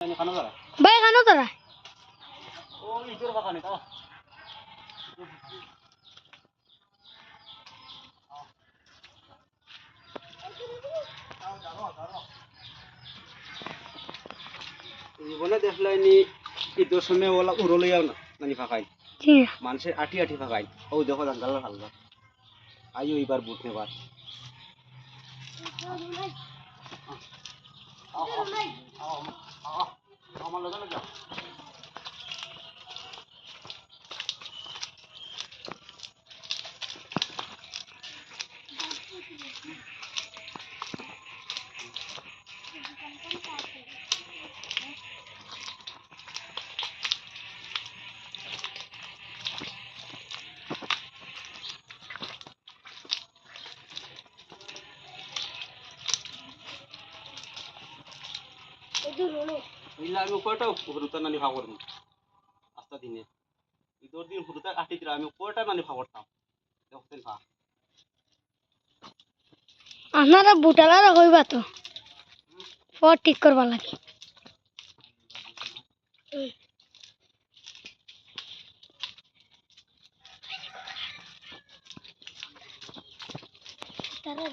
ভাই খানো তারা ও ইটোর বাগান এটা জীবনে দেখলাইনি ঈদের সময় ওলা উড়ো লইয়াও না নানি ফাঁকাই। মানুষের আটি আটি ফাঁকাই। ও দেখো জানগাল হালকা আইও এবার বুট নেবার। फटो फुकरुता फावर आता दिन। इतर दिन फुकता आठ आम्मी फटा नहीं আপনারা বুটালারা হইবা তো। পর ঠিক করবা লাগে। তারা